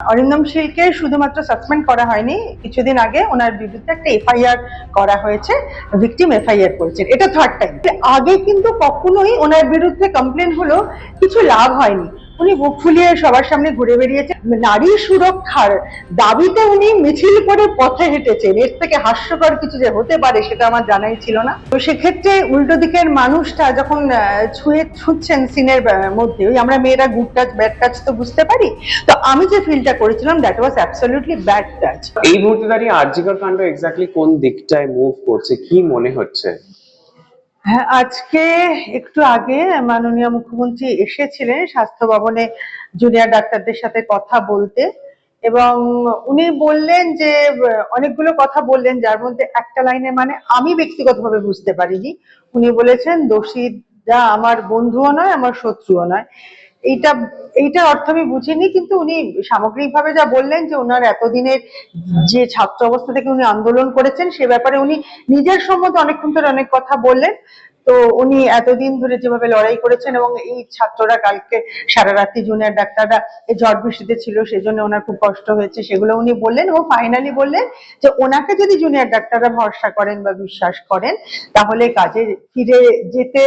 অরিন্দম শীলকে শুধুমাত্র সাসপেন্ড করা হয়নি, কিছুদিন আগে ওনার বিরুদ্ধে একটা এফআইআর করা হয়েছে, ভিকটিম এফআইআর করেছে এটা থার্ড টাইম আগে কিন্তু কখনোই ওনার বিরুদ্ধে কমপ্লেন হলো কিছু লাভ হয়নি। উনি বুক ফুলিয়ে সবার সামনে ঘুরে বেরিয়েছেন নারী সুরক্ষার দাবিতে উনি মিছিল করে পথে হেঁটেছেন। এর থেকে হাস্যকর কিছু যে হতে পারে সেটা আমার জানাই ছিল না। তো সেক্ষেত্রে উল্টো দিকের মানুষটা যখন ছুঁয়ে ছুঁচ্ছেন সিনের মধ্যে, ওই আমরা মেয়েরা গুড টাচ ব্যাড টাচ তো বুঝতে পারি। তো আমি যে ফিলটা করেছিলাম that was absolutely bad touch এই মুহূর্তে দাঁড়িয়ে আরজিকর কাণ্ড এক্স্যাক্টলি কোন দিকটায় মুভ করছে? কি মনে হচ্ছে? হ্যাঁ আজকে একটু আগে মাননীয় মুখ্যমন্ত্রী এসেছিলেন স্বাস্থ্য ভবনে জুনিয়র ডাক্তারদের সাথে কথা বলতে এবং উনি বললেন যে, অনেকগুলো কথা বললেন, যার মধ্যে একটা লাইনে মানে আমি ব্যক্তিগতভাবে বুঝতে পারিনি। উনি বলেছেন, দোষীরা আমার বন্ধুও নয়, আমার শত্রুও নয়। এইটা, এইটার অর্থ আমি বুঝিনি, কিন্তু উনি সামগ্রিকভাবে যা বললেন যে ওনার এতদিনের যে ছাত্র অবস্থা থেকে উনি আন্দোলন করেছেন, সে ব্যাপারে উনি নিজের সম্বন্ধে অনেকক্ষণ ধরে অনেক কথা বললেন। তো উনি এতদিন ধরে যেভাবে লড়াই করেছেন এবং এই ছাত্ররা কালকে সারা রাত্রি জুনিয়র ডাক্তাররা ঝড় বৃষ্টিতে ছিল, সেজন্য ওনার খুব কষ্ট হয়েছে, সেগুলো উনি বললেন এবং ফাইনালি বললেন যে ওনাকে যদি জুনিয়র ডাক্তাররা ভরসা করেন বা বিশ্বাস করেন, তাহলে কাজে ফিরে যেতে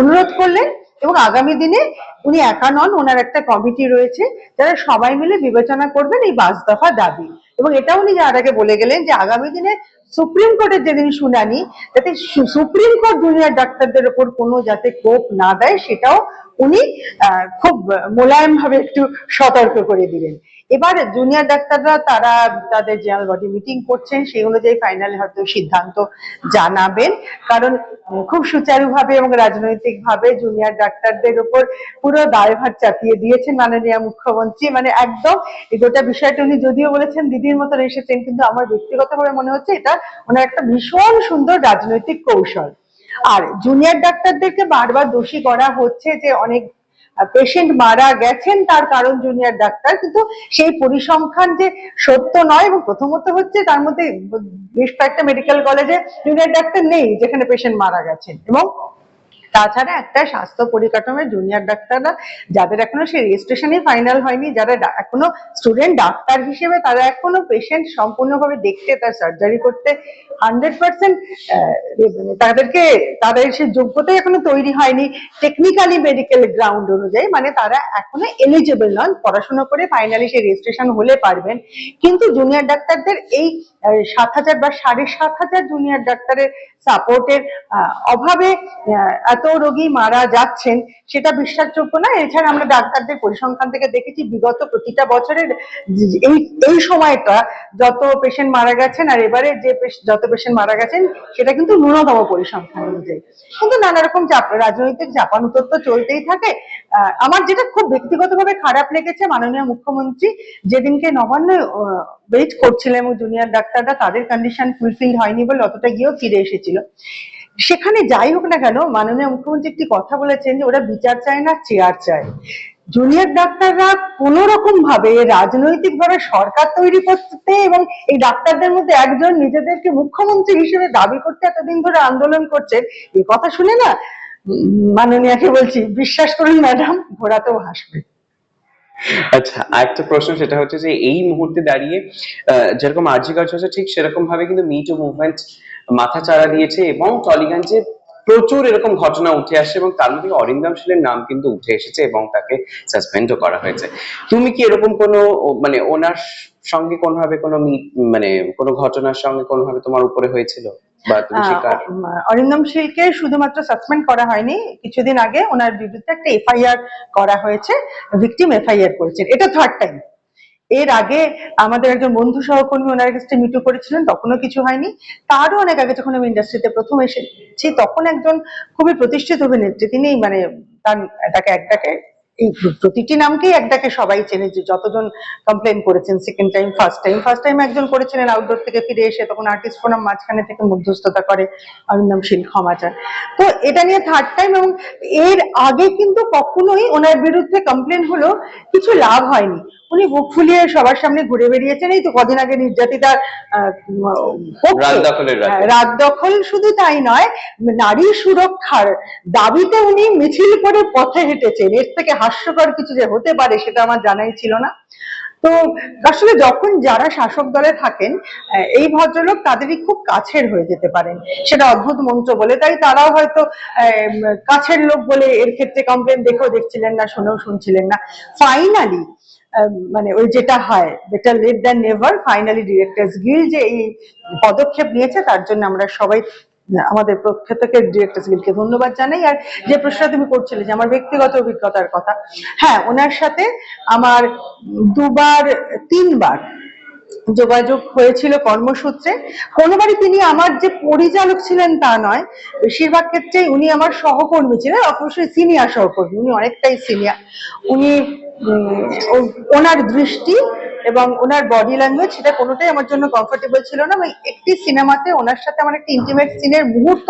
অনুরোধ করলেন এবং আগামী দিনে উনি একা নন, ওনার একটা কমিটি রয়েছে যারা সবাই মিলে বিবেচনা করবেন এই পাঁচ দফা দাবি। এবং এটা উনি যার আগে বলে গেলেন যে আগামী দিনে সুপ্রিম কোর্টের যেদিন শুনানি, যাতে সুপ্রিম কোর্ট জুনিয়র ডাক্তারদের ওপর কোনো যাতে কোপ না দেয়, সেটাও উনি খুব মোলায়েম ভাবে একটু সতর্ক করে দিলেন। এবার জুনিয়র ডাক্তাররা তারা তাদের জেনারেল বডি মিটিং করছেন, সেই অনুযায়ী ফাইনাল হয়তো সিদ্ধান্ত জানাবেন। কারণ খুব সুচারুভাবে এবং রাজনৈতিকভাবে জুনিয়র ডাক্তারদের উপর পুরো দায়ভার চাপিয়ে দিয়েছেন মাননীয় মুখ্যমন্ত্রী। মানে একদম এই গোটা বিষয়টা উনি যদিও বলেছেন, দিদির মতন এসেছেন, কিন্তু আমার ব্যক্তিগতভাবে মনে হচ্ছে এটা ওনার একটা ভীষণ সুন্দর রাজনৈতিক কৌশল। আর জুনিয়র ডাক্তারদেরকে বারবার দোষী করা হচ্ছে যে অনেক পেশেন্ট মারা গেছেন, তার কারণ জুনিয়র ডাক্তার। কিন্তু সেই পরিসংখ্যান যে সত্য নয়, এবং প্রথমত হচ্ছে তার মধ্যে বেশ কয়েকটা মেডিকেল কলেজে জুনিয়র ডাক্তার নেই যেখানে পেশেন্ট মারা গেছেন। এবং তাছাড়া একটা স্বাস্থ্য পরিকাঠামোয় জুনিয়র ডাক্তাররা, যাদের এখনও সেই রেজিস্ট্রেশনই ফাইনাল হয়নি, যারা এখনও স্টুডেন্ট ডাক্তার হিসেবে, তারা এখনও পেশেন্ট সম্পূর্ণভাবে দেখতে তার সার্জারি করতে হান্ড্রেড পার্সেন্ট তাদেরকে, তাদের সে যোগ্যতাই এখনও তৈরি হয়নি। টেকনিক্যালি মেডিকেল গ্রাউন্ড অনুযায়ী মানে তারা এখনও এলিজিবল নন, পড়াশোনা করে ফাইনালি সেই রেজিস্ট্রেশন হলে পারবেন। কিন্তু জুনিয়র ডাক্তারদের এই সাত হাজার বা সাড়ে সাত হাজার জুনিয়র ডাক্তারের সাপোর্টের অভাবে এত রোগী মারা যাচ্ছেন, সেটা বিশ্বাসযোগ্য না। এছাড়া আমরা ডাক্তারদের পরিসংখ্যান থেকে দেখেছি, বিগত প্রতিটা বছরের এই এই সময়টা যত পেশেন্ট মারা গেছেন, আর এবারে যে যত পেশেন্ট মারা গেছেন, সেটা কিন্তু ন্যূনতম পরিসংখ্যান অনুযায়ী। কিন্তু নানা রকম চাপ, রাজনৈতিক চাপানুতর তো চলতেই থাকে। আমার যেটা খুব ব্যক্তিগতভাবে খারাপ লেগেছে মাননীয় মুখ্যমন্ত্রী, যেদিনকে নবান্ন ওয়েট করছিলেন এবং জুনিয়র ডাক্তাররা, তাদের কন্ডিশন ফুলফিল হয়নি বলে অতটা গিয়েও ফিরে এসেছিল। সেখানে যাই হোক না কেন, মাননীয় মুখ্যমন্ত্রী একটি কথা বলেছেন যে ওরা বিচার চায় না, চেয়ার চায়। জুনিয়র ডাক্তাররা কোন রকম ভাবে রাজনৈতিক ভাবে সরকার তৈরি করতে এবং এই ডাক্তারদের মধ্যে একজন নিজেদেরকে মুখ্যমন্ত্রী হিসেবে দাবি করতে এতদিন ধরে আন্দোলন করছেন এই কথা শুনে না মাননীয়াকে বলছি? বিশ্বাস করুন ম্যাডাম ঘোড়াতেও হাসবে। আচ্ছা আরেকটা প্রশ্ন, সেটা হচ্ছে যে এই মুহূর্তে দাঁড়িয়ে যেরকম আরজি কাজ হচ্ছে, ঠিক সেরকম ভাবে কিন্তু মিটু মুভমেন্ট মাথা চাড়া দিয়েছে এবং টলিগঞ্জে প্রচুর এরকম ঘটনা উঠে আসে এবং তার মধ্যে অরিন্দম শীলের নাম কিন্তু উঠে এসেছে এবং তাকে সাসপেন্ডও করা হয়েছে। তুমি কি এরকম কোনো মানে ওনার সঙ্গে কোনোভাবে কোনো মানে কোনো ঘটনার সঙ্গে কোনোভাবে তোমার উপরে হয়েছিল? অরিন্দম শীলকে শুধুমাত্র সাসপেন্ড করা হয়নি কিছুদিন আগে ওনার বিরুদ্ধে একটা এফআইআর করা হয়েছে ভিকটিম এফআইআর করেছেন। এটা থার্ড টাইম এর আগে আমাদের একজন বন্ধু সহকর্মী ওনার কাছে মিটু করেছিলেন তখনও কিছু হয়নি। তারও অনেক আগে যখন আমি ইন্ডাস্ট্রিতে প্রথম এসেছি তখন একজন খুবই প্রতিষ্ঠিত অভিনেত্রী তিনি মানে তার তাকে একটাকে এই প্রতিটি নামকেই একটাকে সবাই চেনে যে যতজন কমপ্লেন করেছেন second time first time first time একজন করেছিলেন আউটডোর থেকে ফিরে এসে তখন আর্টিস্ট ফোনাম মাঝখানে থেকে মধ্যস্থতা করে অরিন্দম শীল ক্ষমা চান তো এটা নিয়ে থার্ড টাইম এবং এর আগে কিন্তু কখনোই ওনার বিরুদ্ধে কমপ্লেন হলো কিছু লাভ হয়নি। উনি বুক ফুলিয়ে সবার সামনে ঘুরে বেরিয়েছেন এই তো কদিন আগে নির্যাতিতার। হ্যাঁ, রাত দখল শুধু তাই নয় নারী সুরক্ষার দাবিতে উনি মিছিল করে পথে হেঁটেছেন। এর থেকে হাস্যকর কিছু যে হতে পারে সেটা আমার জানাই ছিল না। তো আসলে যখন যারা শাসক দলে থাকেন এই ভদ্রলোক তাদেরই খুব কাছের হয়ে যেতে পারেন। সেটা অদ্ভুত মন্ত্র বলে, তাই তারাও হয়তো কাছের লোক বলে এর ক্ষেত্রে কমপ্লেন দেখেও দেখছিলেন না, শুনেও শুনছিলেন না। ফাইনালি মানে ওই যেটা হয় better late than never finally directors guild যে এই পদক্ষেপ নিয়েছে, তার জন্য আমরা সবাই আমাদের পক্ষ থেকে ডিরেক্টর্স গিলকে ধন্যবাদ জানাই। আর যে প্রশ্নটা তুমি করছিলে যে আমার ব্যক্তিগত অভিজ্ঞতার কথা হ্যাঁ ওনার সাথে আমার দুবার, তিনবার যোগাযোগ হয়েছিল কর্মসূত্রে। কোনোবারই তিনি আমার যে পরিচালক ছিলেন তা নয়, বেশিরভাগ ক্ষেত্রেই উনি আমার সহকর্মী ছিলেন, অবশ্যই সিনিয়র সহকর্মী, উনি অনেকটাই সিনিয়র। উনি ওনার দৃষ্টি এবং ওনার বডি ল্যাঙ্গুয়েজ সেটা কোনোটাই আমার জন্য কমফোর্টেবল ছিল না। এবং একটি সিনেমাতে ওনার সাথে আমার একটা ইন্টিমেট সিনের মুহূর্ত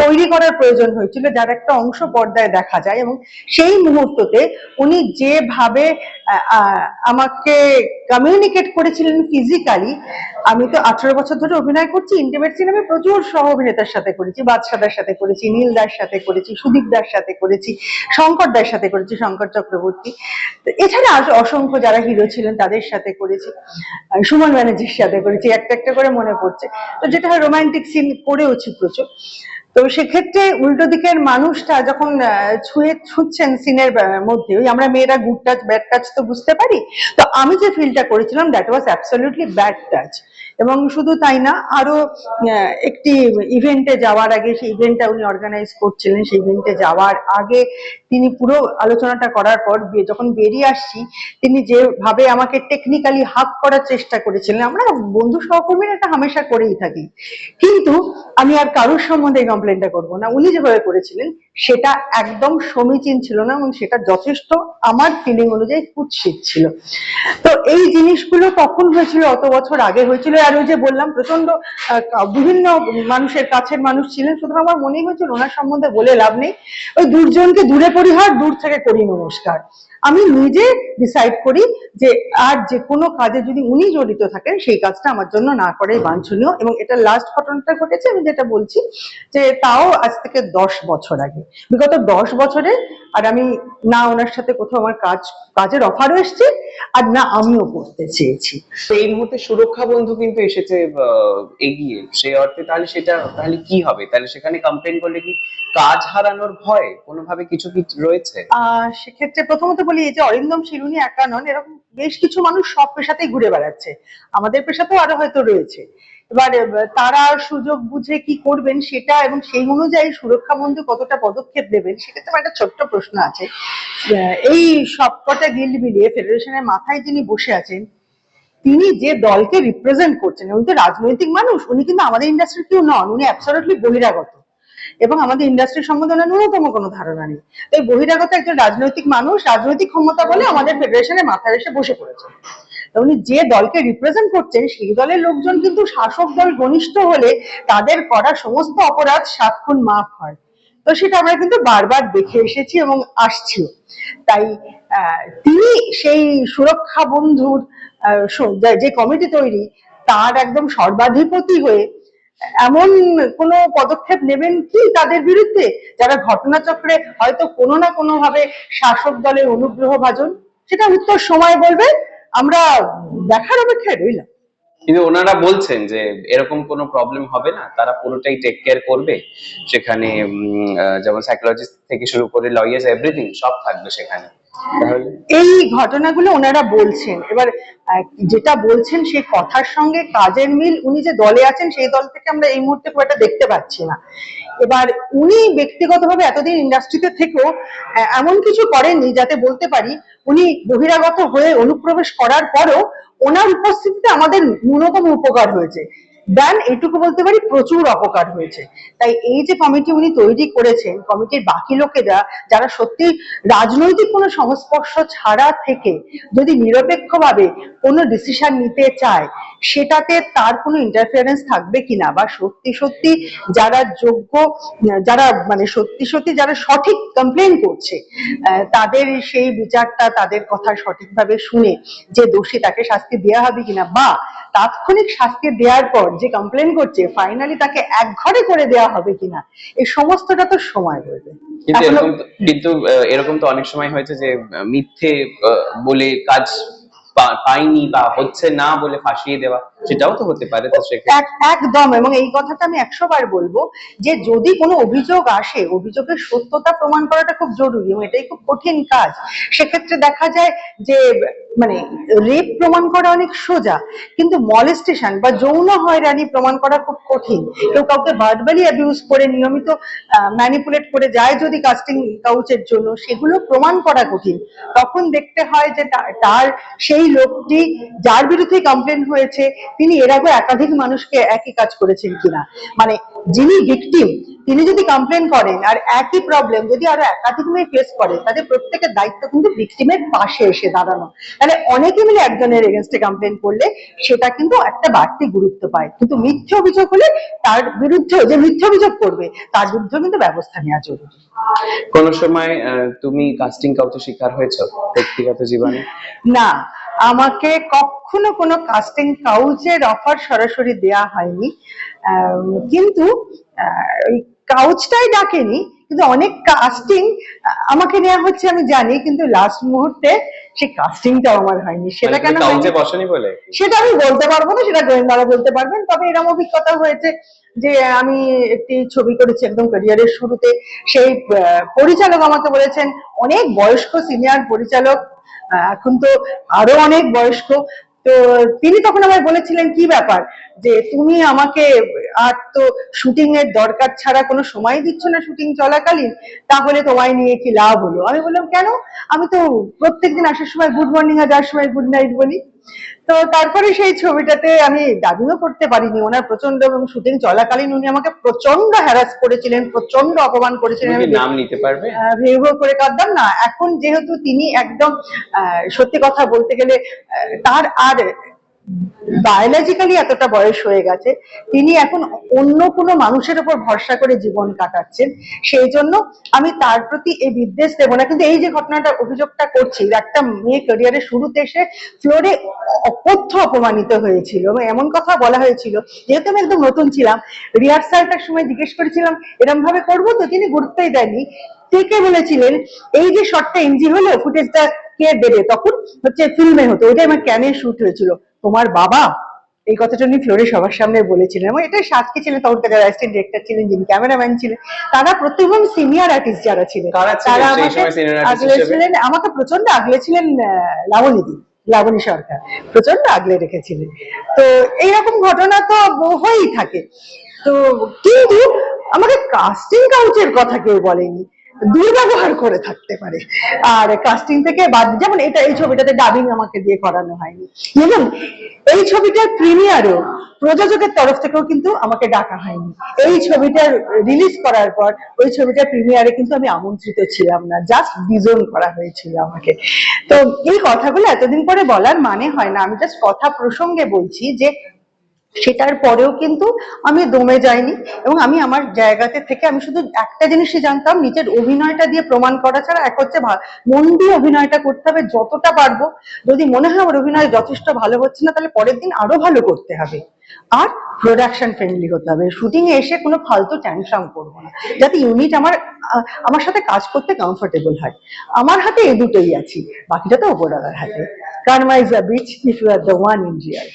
তৈরি করার প্রয়োজন হয়েছিল, যার একটা অংশ পর্দায় দেখা যায়। এবং সেই মুহূর্ততে উনি যেভাবে আমাকে কমিউনিকেট করেছিলেন ফিজিক্যালি আমি তো আঠারো বছর ধরে অভিনয় করছি ইন্টিমেট সিনেমে প্রচুর সহ অভিনেতার সাথে করেছি, বাদশাদার সাথে করেছি নীল দার সাথে করেছি সুদীপ দার সাথে করেছি শঙ্কর দার সাথে করেছি, শঙ্কর চক্রবর্তী। এছাড়া অসংখ্য যারা হিরো ছিলেন, তাদের সাথে করেছি। আহ, সুমন ব্যানার্জির সাথে করেছি একটা একটা করে মনে পড়ছে। তো যেটা রোমান্টিক সিন করেওছি প্রচুর। তো সেক্ষেত্রে উল্টো দিকের মানুষটা যখন ছুঁয়ে ছুঁচ্ছেন সিনের মধ্যে ওই আমরা মেয়েরা গুড টাচ ব্যাড টাচ তো বুঝতে পারি। তো আমি যে ফিলটা করেছিলাম that was absolutely bad touch এবং শুধু তাই না আরও একটি ইভেন্টে যাওয়ার আগে সেই ইভেন্টটা উনি অর্গানাইজ করছিলেন সেই ইভেন্টে যাওয়ার আগে তিনি পুরো আলোচনাটা করার পর যখন বেরিয়ে আসছি, তিনি যেভাবে আমাকে টেকনিক্যালি হাক করার চেষ্টা করেছিলেন, আমরা বন্ধু সহকর্মীরা এটা হামেশা করেই থাকি। কিন্তু আমি আর কারোর সম্বন্ধে কমপ্লেনটা করব না। উনি যেভাবে করেছিলেন, সেটা একদম সমীচীন ছিল না এবং সেটা যথেষ্ট আমার ফিলিং অনুযায়ী কুৎসিত ছিল। তো এই জিনিসগুলো তখন হয়েছিল, অত বছর আগে হয়েছিল, আর ওই যে বললাম প্রচণ্ড বিভিন্ন মানুষের কাছের মানুষ ছিলেন সুতরাং আমার মনেই হয়েছিল, ওনার সম্বন্ধে বলে লাভ নেই। ওই দুর্জনকে দূরে পরিহার দূর থেকে করি নমস্কার। আমি নিজে ডিসাইড করি যে আর যে কোনো কাজে যদি উনি জড়িত থাকেন সেই কাজটা আমার জন্য না করাই বাঞ্ছনীয়। এবং এটা লাস্ট ঘটনাটা ঘটেছে আমি যেটা বলছি যে তাও আজ থেকে দশ বছর আগে। বিগত দশ বছরে আর আমি না ওনার সাথে কোথাও আমার কাজ কাজের অফারও এসছে আর না আমিও করতে চেয়েছি। তো এই মুহূর্তে সুরক্ষা বন্ধু কিন্তু এসেছে এগিয়ে। সেই অর্থে তাহলে সেটা তাহলে কি হবে? তাহলে সেখানে কমপ্লেন করলে কি কাজ হারানোর ভয়? কোনোভাবে কিছু কি রয়েছে? আহ সেক্ষেত্রে প্রথমত বলি, এই যে অরিন্দম শিরুনি একা নন এরকম বেশ কিছু মানুষ সব পেশাতেই ঘুরে বেড়াচ্ছে। আমাদের পেশাতেও আরও হয়তো রয়েছে। এবার তারা সুযোগ বুঝে কি করবেন সেটা এবং সেই অনুযায়ী সুরক্ষা বন্ধু কতটা পদক্ষেপ নেবেন সেক্ষেত্রে আমার একটা ছোট্ট প্রশ্ন আছে। এই সবকটা গিল্ড মিলিয়ে ফেডারেশনের মাথায় যিনি বসে আছেন, তিনি যে দলকে রিপ্রেজেন্ট করছেন, উনি তো রাজনৈতিক মানুষ, উনি কিন্তু আমাদের ইন্ডাস্ট্রির কেউ নন, উনি অ্যাবসলিউটলি বহিরাগত। এবং আমাদের ইন্ডাস্ট্রি সম্বন্ধে ওনার ন্যূনতম কোনো ধারণা নেই। এই বহিরাগত একজন রাজনৈতিক মানুষ, রাজনৈতিক ক্ষমতা বলে আমাদের ফেডারেশনের মাথায় এসে বসে পড়েছেন তা উনি যে দলকে রিপ্রেজেন্ট করছেন, সেই দলের লোকজন কিন্তু শাসক দল ঘনিষ্ঠ হলে তাদের করা সমস্ত অপরাধ সাত খুন মাফ হয়। তো সেটা আমরা কিন্তু বারবার দেখে এসেছি এবং আসছিও। তাই তিনি সেই সুরক্ষা বন্ধুর যে কমিটি তৈরি, তার একদম সর্বাধিপতি হয়ে এমন কোনো পদক্ষেপ নেবেন কি তাদের বিরুদ্ধে? যারা ঘটনাচক্রে হয়তো কোনো না কোনো ভাবে শাসক দলের অনুগ্রহ ভাজন? সেটা উত্তর সময় বলবে। আমরা দেখার অপেক্ষায় রইলাম। কিন্তু ওনারা বলছেন যে এরকম কোনো প্রবলেম হবে না। তারা পুরোটাই টেক কেয়ার করবে। সেখানে যেমন সাইকোলজিস্ট থেকে শুরু করে লয়ার্স এভরিথিং সব থাকবে সেখানে। এই ঘটনাগুলো ওনারা বলছেন। এবার যেটা বলছেন সেই কথার সঙ্গে কাজের মিল, উনি যে দলে আছেন, সেই দল থেকে আমরা এই মুহূর্তে খুব একটা দেখতে পাচ্ছি না। এবার, উনি ব্যক্তিগতভাবে এতদিন ইন্ডাস্ট্রিতে থেকেও এমন কিছু করেননি যাতে বলতে পারি, উনি বহিরাগত হয়ে অনুপ্রবেশ করার পরেও ওনার উপস্থিতিতে আমাদের ন্যূনতম উপকার হয়েছে। দেন এইটুকু বলতে পারি প্রচুর অপকার হয়েছে। তাই এই যে কমিটি উনি তৈরি করেছেন, কমিটির বাকি লোকেরা, যারা সত্যি রাজনৈতিক কোনো সংস্পর্শ ছাড়া থেকে যদি নিরপেক্ষভাবে কোনো ডিসিশন নিতে চায়, সেটাতে তার কোনো ইন্টারফিয়ারেন্স থাকবে কিনা? বা সত্যি সত্যি যারা যোগ্য, যারা মানে সত্যি সত্যি যারা সঠিক কমপ্লেন করছে তাদের সেই বিচারটা, তাদের কথা সঠিকভাবে শুনে যে দোষী তাকে শাস্তি দেওয়া হবে কিনা? বা তাৎক্ষণিক শাস্তি দেওয়ার পর যে কমপ্লেন করছে ফাইনালি তাকে এক ঘরে করে দেওয়া হবে কিনা এই সমস্তটা তো সময় বলবে কিন্তু এরকম তো- এরকম তো অনেক সময় হয়েছে যে মিথ্যে বলে কাজ পাইনি বা হচ্ছে না বলে ফাঁসিয়ে দেওয়া সেটাও তো হতে পারে তো সেক্ষেত্রে একদম এবং এই কথাটা আমি একশো বার বলব যে যদি কোনো অভিযোগ আসে অভিযোগের সত্যতা প্রমাণ করাটা খুব জরুরি এবং এটাই খুব কঠিন কাজ। সেক্ষেত্রে দেখা যায় যে মানে রেপ প্রমাণ করা অনেক সোজা কিন্তু মলেস্টেশন বা যৌন হয়রানি প্রমাণ করা খুব কঠিন। কেউ কাউকে ভার্বালি অ্যাবিউজ করে নিয়মিত ম্যানিপুলেট করে যায় যদি কাস্টিং কাউচের জন্য সেগুলো প্রমাণ করা কঠিন। তখন দেখতে হয় যে তার সেই লোকটি যার বিরুদ্ধে কমপ্লেন হয়েছে তিনি এর আগে একাধিক মানুষকে একই কাজ করেছেন কিনা। মানে যিনি ভিকটিম তিনি যদি কমপ্লেন করেন আর একই প্রবলেম যদি আরও একাধিক মেয়ে ফেস করে তাদের প্রত্যেকের দায়িত্ব কিন্তু ভিকটিমের পাশে এসে দাঁড়ানো। তাহলে অনেকে মিলে একজনের এগেনস্টে কমপ্লেন করলে সেটা কিন্তু একটা বাড়তি গুরুত্ব পায়। কিন্তু মিথ্যে অভিযোগ হলে তার বিরুদ্ধে যে মিথ্যে অভিযোগ করবে তার বিরুদ্ধে কিন্তু ব্যবস্থা নেওয়া জরুরি। কোন সময় তুমি কাস্টিং কাউচের শিকার হয়েছো ব্যক্তিগত জীবনে? না আমাকে কখনো কোনো কাস্টিং কাউচের অফার সরাসরি দেয়া হয়নি। কিন্তু ওই কাউচটাই ডাকেনি কিন্তু অনেক কাস্টিং আমাকে নেওয়া হচ্ছে আমি জানি কিন্তু লাস্ট মুহূর্তে সেই কাস্টিংটাও আমার হয়নি। সেটা কেন সেটা আমি বলতে পারব না সেটা গোয়েন্দারা বলতে পারবেন। তবে এরকম অভিজ্ঞতা হয়েছে যে আমি একটি ছবি করেছি একদম ক্যারিয়ারের শুরুতে। সেই পরিচালক আমাকে বলেছেন অনেক বয়স্ক সিনিয়র পরিচালক এখন তো আরও অনেক বয়স্ক। তো তিনি তখন আমায় বলেছিলেন, কি ব্যাপার? যে তুমি আমাকে আর তো শুটিং এর দরকার ছাড়া কোনো সময় দিচ্ছ না শুটিং চলাকালীন? তাহলে তোমায় নিয়ে কি লাভ হলো? আমি বললাম, কেন? আমি তো প্রত্যেকদিন আসার সময় গুড মর্নিং আর যাওয়ার সময় গুড নাইট বলি। তো তারপরে সেই ছবিটাতে আমি ডাবিংও করতে পারিনি। ওনার প্রচণ্ড এবং শুটিং চলাকালীন উনি আমাকে প্রচণ্ড হ্যারাস করেছিলেন প্রচণ্ড অপমান করেছিলেন। আমি নাম নিতে পারবে? ভেউ করে কাঁদতাম? না এখন যেহেতু তিনি একদম আহ, সত্যি কথা বলতে গেলে তার আর বায়োলজিক্যালি এতটা বয়স হয়ে গেছে, তিনি এখন অন্য কোনো মানুষের উপর ভরসা করে জীবন কাটাচ্ছেন। সেই জন্য আমি তার প্রতি এই বিদ্বেষ দেবো না। কিন্তু এই যে ঘটনাটা, অভিযোগটা করছি একটা মেয়ে ক্যারিয়ারের শুরুতে এসে ফ্লোরে অকথ্য অপমানিত হয়েছিল। এমন কথা বলা হয়েছিল, যেহেতু আমি একদম নতুন ছিলাম রিহার্সালটার সময় জিজ্ঞেস করেছিলাম এরম ভাবে করব তো? তিনি গুরুত্বই দেননি। থেকে বলেছিলেন, এই যে শটটা এনজি হলো ফুটেজটা কে দেবে? তখন হচ্ছে ফিল্মে হতো, ওইটাই আমার ক্যামে শুট হয়েছিল। তোমার বাবা এই কথাটা উনি ফ্লোরে সবার সামনে বলেছিলেন এবং এটা সাক্ষী ছিলেন তখনকার যারা অ্যাসিস্ট্যান্ট ডিরেক্টর ছিলেন যিনি ক্যামেরাম্যান ছিলেন তারা প্রত্যেকজন সিনিয়র আর্টিস্ট যারা ছিলেন তারা আমাকে আগলে ছিলেন আমাকে প্রচণ্ড আগলে ছিলেন লাবণীদি লাবণী সরকার প্রচণ্ড আগলে রেখেছিলেন। তো এইরকম ঘটনা তো হয়েই থাকে। তো কিন্তু আমাকে কাস্টিং কাউচের কথা কেউ বলেনি। দুর্ব্যবহার করে থাকতে পারে। আর কাস্টিং থেকে বাদ যেমন এটা, এই ছবিটাতে ডাবিং আমাকে দিয়ে করানো হয়নি। এবং এই ছবিটার প্রিমিয়ারও প্রযোজকের তরফ থেকেও কিন্তু আমাকে ডাকা হয়নি। এই ছবিটার রিলিজ করার পর, ওই ছবিটার প্রিমিয়ারে কিন্তু আমি আমন্ত্রিত ছিলাম না জাস্ট ডিজোন করা হয়েছিল আমাকে। তো এই কথাগুলো এতদিন পরে বলার মানে হয় না। আমি জাস্ট কথা প্রসঙ্গে বলছি যে সেটার পরেও কিন্তু আমি দমে যাইনি এবং আমি আমার জায়গাতে থেকে আমি শুধু একটা জিনিসই জানতাম, নিজের অভিনয়টা দিয়ে প্রমাণ করা ছাড়া এক হচ্ছে মন দিয়ে অভিনয়টা করতে হবে যতটা পারব। যদি মনে হয় আমার অভিনয় যথেষ্ট ভালো হচ্ছে না, তাহলে পরের দিন আরও ভালো করতে হবে। আর প্রোডাকশন ফ্রেন্ডলি হতে হবে। শুটিং এ এসে কোনো ফালতু ট্যানসাম করব না। যাতে ইউনিট আমার আমার সাথে কাজ করতে কমফোর্টেবল হয়। আমার হাতে এ দুটোই আছি। বাকিটা তো ওপরওয়ালার হাতে। Karma is a bitch if you are the one in real